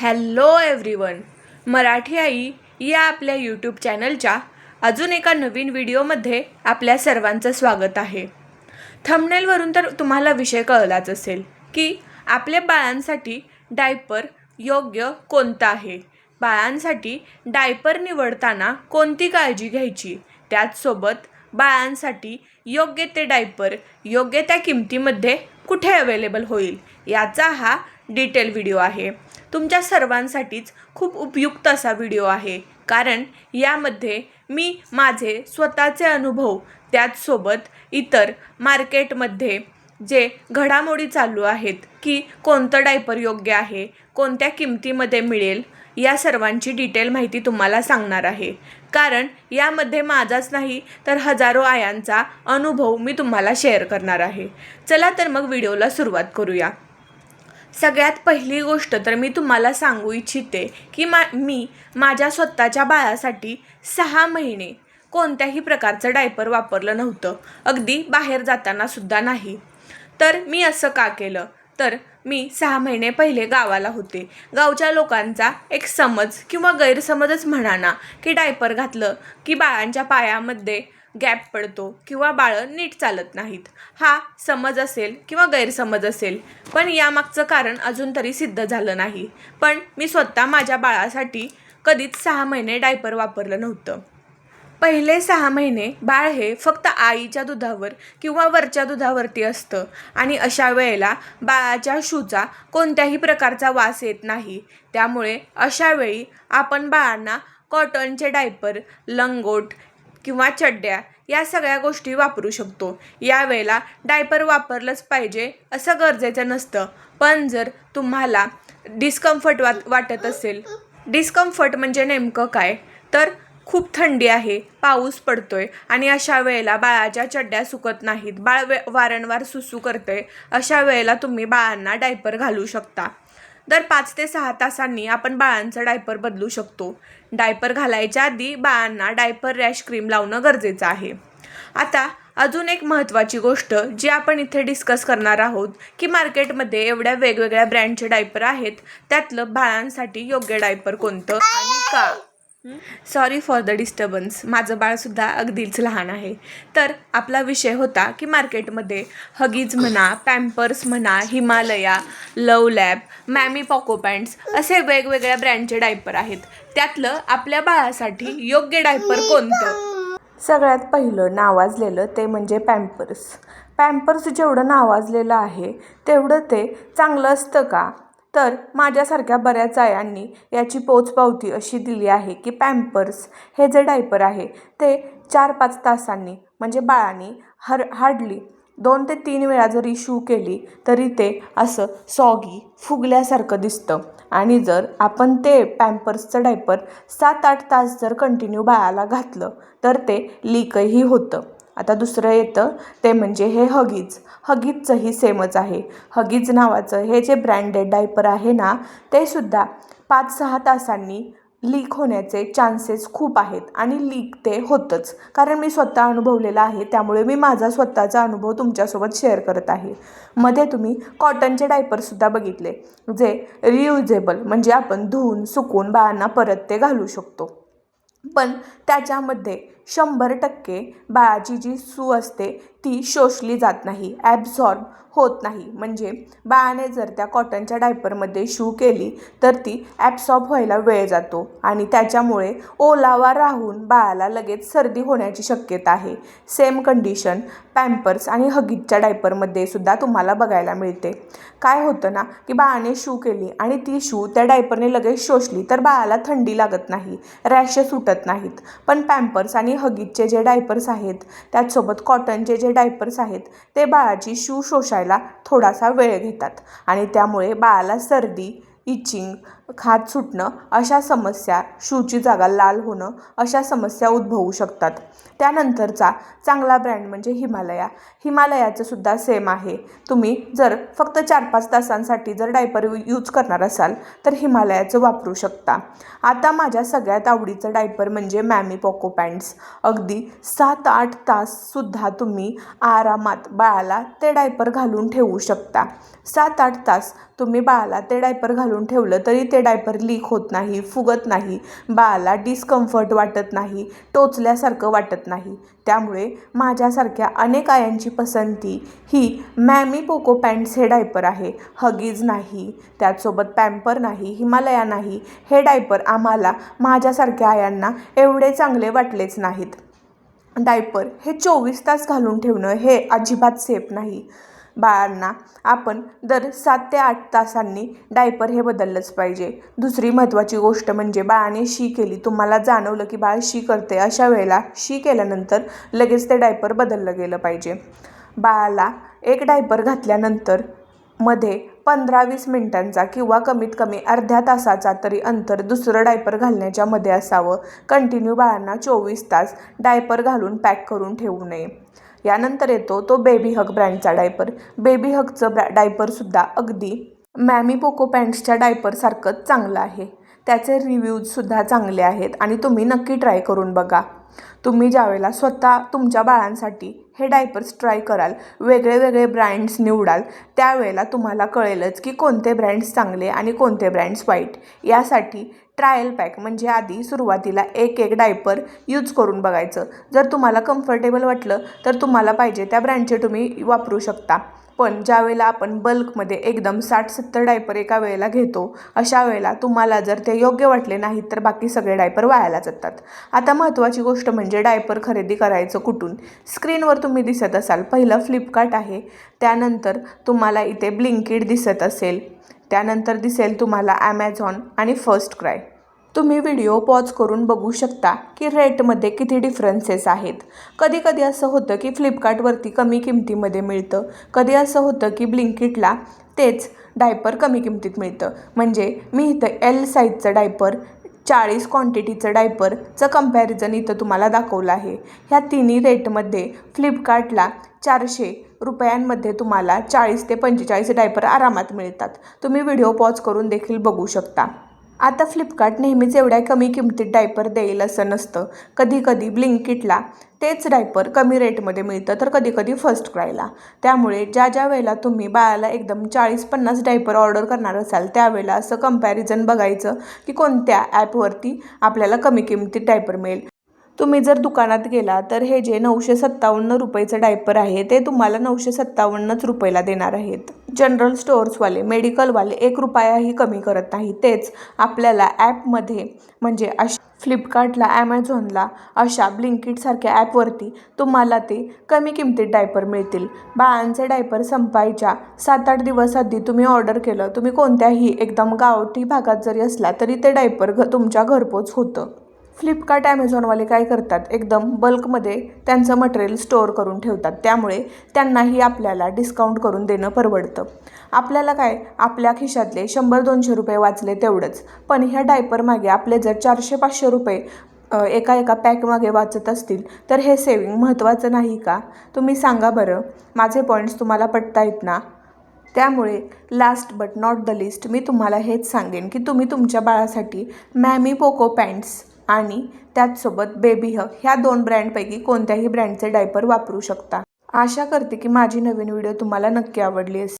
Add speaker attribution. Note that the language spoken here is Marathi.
Speaker 1: Hello everyone. मराठी आई या आपल्या यूट्यूब चॅनलच्या अजून एका नवीन व्हिडिओमध्ये आपल्या सर्वांचं स्वागत आहे. थंबनेलवरून तर तुम्हाला विषय कळलाच असेल की आपल्या बाळांसाठी डायपर योग्य कोणता आहे? बाळांसाठी डायपर निवडताना कोणती काळजी घ्यायची? त्याचसोबत बाळांसाठी योग्य ते डायपर योग्य त्या किमतीमध्ये कुठे अवेलेबल होईल? याचा हा डिटेल व्हिडिओ आहे. तुमच्या सर्वांसाठीच खूप उपयुक्त असा व्हिडिओ आहे. कारण यामध्ये मी माझे स्वतःचे अनुभव त्याचसोबत इतर मार्केटमध्ये जे घडामोडी चालू आहेत की कोणतं डायपर योग्य आहे कोणत्या किमतीमध्ये मिळेल या सर्वांची डिटेल माहिती तुम्हाला सांगणार आहे. कारण यामध्ये माझाच नाही तर हजारो आयांचा अनुभव मी तुम्हाला शेअर करणार आहे. चला तर मग व्हिडिओला सुरुवात करूया. सगळ्यात पहिली गोष्ट तर मी तुम्हाला सांगू इच्छिते की मा मी माझ्या स्वतःच्या बाळासाठी सहा महिने कोणत्याही प्रकारचं डायपर वापरलं नव्हतं. अगदी बाहेर जाताना सुद्धा नाही. तर मी असं का केलं? तर मी सहा महिने पहिले गावाला होते. गावच्या लोकांचा एक समज किंवा गैरसमजच म्हणा ना की डायपर घातलं की बाळांच्या पायामध्ये गॅप पडतो किंवा बाळं नीट चालत नाहीत. हा समज असेल किंवा गैरसमज असेल पण यामागचं कारण अजून तरी सिद्ध झालं नाही. पण मी स्वतः माझ्या बाळासाठी कधीच सहा महिने डायपर वापरलं नव्हतं. पहिले सहा महिने बाळ हे फक्त आईच्या दुधावर किंवा वरच्या दुधावरती असतं. आणि अशा वेळेला बाळाच्या शूचा कोणत्याही प्रकारचा वास येत नाही. त्यामुळे अशा वेळी आपण बाळांना कॉटनचे डायपर लंगोट किंवा चड्ड्या या सगळ्या गोष्टी वापरू शकतो. यावेळेला डायपर वापरलंच पाहिजे असं गरजेचं नसतं. पण जर तुम्हाला डिस्कम्फर्ट वाट वाटत असेल डिस्कम्फर्ट म्हणजे नेमकं काय? तर खूप थंडी आहे पाऊस पडतोय आणि अशा वेळेला बाळाच्या चड्ड्या सुकत नाहीत. बाळ वे वारंवार सुसू करतोय अशा वेळेला तुम्ही बाळांना डायपर घालू शकता. दर पाच ते सहा तासांनी आपण बाळांचं डायपर बदलू शकतो. डायपर घालायच्या आधी बाळांना डायपर रॅश क्रीम लावणं गरजेचं आहे. आता अजून एक महत्त्वाची गोष्ट जी आपण इथे डिस्कस करणार आहोत की मार्केटमध्ये एवढ्या वेगवेगळ्या ब्रँडचे डायपर आहेत त्यातलं बाळांसाठी योग्य डायपर कोणतं आणि का? सॉरी फॉर द डिस्टर्बन्स माझं बाळसुद्धा अगदीच लहान आहे. तर आपला विषय होता की मार्केटमध्ये हगीज म्हणा पॅम्पर्स म्हणा Himalaya LuvLap mamy poko pants असे वेगवेगळ्या ब्रँडचे डायपर आहेत. त्यातलं आपल्या बाळासाठी योग्य डायपर कोणतं? सगळ्यात पहिलं नावाजलेलं ते म्हणजे पॅम्पर्स पॅम्पर्स जेवढं नावाजलेलं आहे तेवढं ते चांगलं असतं का? तर माझ्यासारख्या बऱ्याच आयांनी याची पोचपावती अशी दिली आहे की पॅम्पर्स हे जे डायपर आहे ते चार पाच तासांनी म्हणजे बाळांनी हर हार्डली दोन ते तीन वेळा जरी शू केली तरी ते असं सॉगी फुगल्यासारखं दिसतं. आणि जर आपण ते पॅम्पर्सचं डायपर सात आठ तास जर कंटिन्यू बाळाला घातलं तर ते लीकही होतं. आता दुसरं येतं ते म्हणजे हे हगीज. हगीजचंही सेमच आहे. हगीज नावाचं हे जे ब्रँडेड डायपर आहे ना ते सुद्धा पाच सहा तासांनी लीक होण्याचे चान्सेस खूप आहेत आणि लीक ते होतंच. कारण मी स्वतः अनुभवलेलं आहे त्यामुळे मी माझा स्वतःचा अनुभव तुमच्यासोबत शेअर करत आहे. मध्ये तुम्ही कॉटनचे डायपरसुद्धा बघितले जे रियुजेबल म्हणजे आपण धुवून सुकून बाळांना परत ते घालू शकतो. पण त्याच्यामध्ये शंभर टक्के बाळाची जी सू असते ती शोषली जात नाही ॲब्झॉर्ब होत नाही. म्हणजे बाळाने जर त्या कॉटनच्या डायपरमध्ये शू केली तर ती ॲब्सॉर्ब व्हायला वेळ जातो आणि त्याच्यामुळे ओलावा राहून बाळाला लगेच सर्दी होण्याची शक्यता आहे. सेम कंडिशन पॅम्पर्स आणि हगीजच्या डायपरमध्ये सुद्धा तुम्हाला बघायला मिळते. काय होतं ना की बाळाने शू केली आणि ती शू त्या डायपरने लगेच शोषली तर बाळाला थंडी लागत नाही रॅशेस सुटत नाहीत. पण पॅम्पर्स आणि हगीजचे जे डायपर्स आहेत त्याचसोबत कॉटनचे जे डायपर्स आहेत ते बाळाची शू शोषायला थोडासा वेळ घेतात. आणि त्यामुळे बाळाला सर्दी इचिंग खात सुटणं अशा समस्या शूची जागा लाल होणं अशा समस्या उद्भवू शकतात. त्यानंतरचा चांगला ब्रँड म्हणजे हिमालया. हिमालयाचं सुद्धा सेम आहे. तुम्ही जर फक्त चार पाच तासांसाठी जर डायपर यूज करणार असाल तर हिमालयाचं वापरू शकता. आता माझ्या सगळ्यात आवडीचं डायपर म्हणजे मॅमी पॉको पॅन्ट्स अगदी सात आठ ताससुद्धा तुम्ही आरामात बाळाला ते डायपर घालून ठेवू शकता. सात आठ तास तुम्ही बाळाला ते डायपर घालून ठेवलं तरी ते डायपर लीक होत नाही फुगत नाही बाळाला डिस्कम्फर्ट वाटत नाही टोचल्यासारखं वाटत नाही. त्यामुळे माझ्यासारख्या अनेक आयांची पसंती ही मॅमी पोको पॅन्ट्स हे डायपर आहे. हगीज नाही त्याचसोबत पॅम्पर नाही हिमालया नाही हे डायपर आम्हाला माझ्यासारख्या आयांना एवढे चांगले वाटलेच नाहीत. डायपर हे चोवीस तास घालून ठेवणं हे अजिबात सेफ नाही. बाळांना. आपण दर सात ते आठ तासांनी डायपर हे बदललंच पाहिजे. दुसरी महत्त्वाची गोष्ट म्हणजे बाळाने शी केली. तुम्हाला जाणवलं की बाळ शी करते अशा वेळेला शी केल्यानंतर लगेच ते डायपर बदललं गेलं पाहिजे. बाळाला एक डायपर घातल्यानंतरमध्ये पंधरा वीस मिनिटांचा किंवा कमीत कमी अर्ध्या तासाचा तरी अंतर दुसरं डायपर घालण्याच्या मध्ये असावं. कंटिन्यू बाळांना चोवीस तास डायपर घालून पॅक करून ठेवू नये. यानंतर येतो तो बेबी हग ब्रँडचा डायपर बेबी हगचं ब्रॅ डायपरसुद्धा अगदी मॅमी पोको पॅन्ट्सच्या डायपरसारखंच चांगलं आहे. त्याचे रिव्ह्यूजसुद्धा चांगले आहेत आणि तुम्ही नक्की ट्राय करून बघा. तुम्ही ज्यावेळेला स्वतः तुमच्या बाळांसाठी हे डायपर्स ट्राय कराल वेगळे वेगळे ब्रँड्स निवडाल त्यावेळेला तुम्हाला कळेलच की कोणते ब्रँड्स चांगले आणि कोणते ब्रँड्स वाईट. यासाठी ट्रायल पॅक म्हणजे आधी सुरुवातीला एक एक डायपर यूज करून बघायचं. जर तुम्हाला कम्फर्टेबल वाटलं तर तुम्हाला पाहिजे त्या ब्रँडचे तुम्ही वापरू शकता. पण ज्या वेळेला आपण बल्कमध्ये एकदम साठ सत्तर डायपर एका वेळेला घेतो अशा वेळेला तुम्हाला जर ते योग्य वाटले नाहीत तर बाकी सगळे डायपर वायाला जातात. आता महत्त्वाची गोष्ट म्हणजे डायपर खरेदी करायचं कुठून? स्क्रीनवर तुम्ही तुम्ही दिसत असाल. पहिलं फ्लिपकार्ट आहे. त्यानंतर तुम्हाला इथे ब्लिंकिड दिसत असेल. त्यानंतर दिसेल तुम्हाला ॲमेझॉन आणि फर्स्ट क्राय तुम्ही व्हिडिओ पॉज करून बघू शकता की रेटमध्ये किती डिफरन्सेस आहेत. कधी कधी असं होतं की फ्लिपकार्टवरती कमी किमतीमध्ये मिळतं. कधी असं होतं की ब्लिंकिटला तेच डायपर कमी किमतीत मिळतं. म्हणजे मी इथं एल साईजचं डायपर चाळीस क्वांटिटीचं डायपरचं कंपॅरिझन इथं तुम्हाला दाखवलं आहे. ह्या तिन्ही रेटमध्ये फ्लिपकार्टला चारशे रुपयांमध्ये तुम्हाला चाळीस ते पंचेचाळीस डायपर आरामात मिळतात. तुम्ही व्हिडिओ पॉज करून देखील बघू शकता. आता फ्लिपकार्ट नेहमीच एवढ्या कमी किमतीत डायपर देईल असं नसतं. कधी कधी ब्लिंकिटला तेच डायपर कमी रेटमध्ये मिळतं तर कधी कधी फर्स्ट क्रायला. त्यामुळे ज्या ज्या वेळेला तुम्ही बाळाला एकदम चाळीस पन्नास डायपर ऑर्डर करणार असाल त्यावेळेला असं कंपॅरिझन बघायचं की कोणत्या ॲपवरती आपल्याला कमी किमतीत डायपर मिळेल. तुम्ही जर दुकानात गेला तर हे जे नऊशे सत्तावन्न रुपयेचं डायपर आहे ते तुम्हाला नऊशे सत्तावन्नच रुपयाला देणार आहेत. जनरल स्टोअर्सवाले मेडिकलवाले एक रुपयाही कमी करत नाही. तेच आपल्याला ॲपमध्ये म्हणजे अश फ्लिपकार्टला ॲमेझॉनला अशा ब्लिंकिटसारख्या ॲपवरती तुम्हाला ते कमी किमतीत डायपर मिळतील. बाळांचे डायपर संपायच्या सात आठ दिवस आधी तुम्ही ऑर्डर केलं तुम्ही कोणत्याही एकदम गावठी भागात जरी असला तरी ते डायपर घ तुमच्या घरपोच होतं. फ्लिपकार्ट ॲमेझॉनवाले काय करतात? एकदम बल्कमध्ये त्यांचं मटेरियल स्टोअर करून ठेवतात. त्यामुळे त्यांनाही आपल्याला डिस्काउंट करून देणं परवडतं. आपल्याला काय? आपल्या खिशातले शंभर दोनशे रुपये वाचले तेवढंच. पण ह्या डायपरमागे आपले जर चारशे पाचशे रुपये एका एका पॅकमागे वाचत असतील तर हे सेविंग महत्त्वाचं नाही का? तुम्ही सांगा बरं. माझे पॉईंट्स तुम्हाला पटतायत ना? त्यामुळे last but not the list मी तुम्हाला हेच सांगेन की तुम्ही तुमच्या बाळासाठी मॅमी पोको पॅन्ट्स आणि त्याचसोबत बेबी हग ह्या दोन ब्रँडपैकी कोणत्याही ब्रँडचे डायपर वापरू शकता. आशा करते की माझी नवीन व्हिडिओ तुम्हाला नक्की आवडली असेल.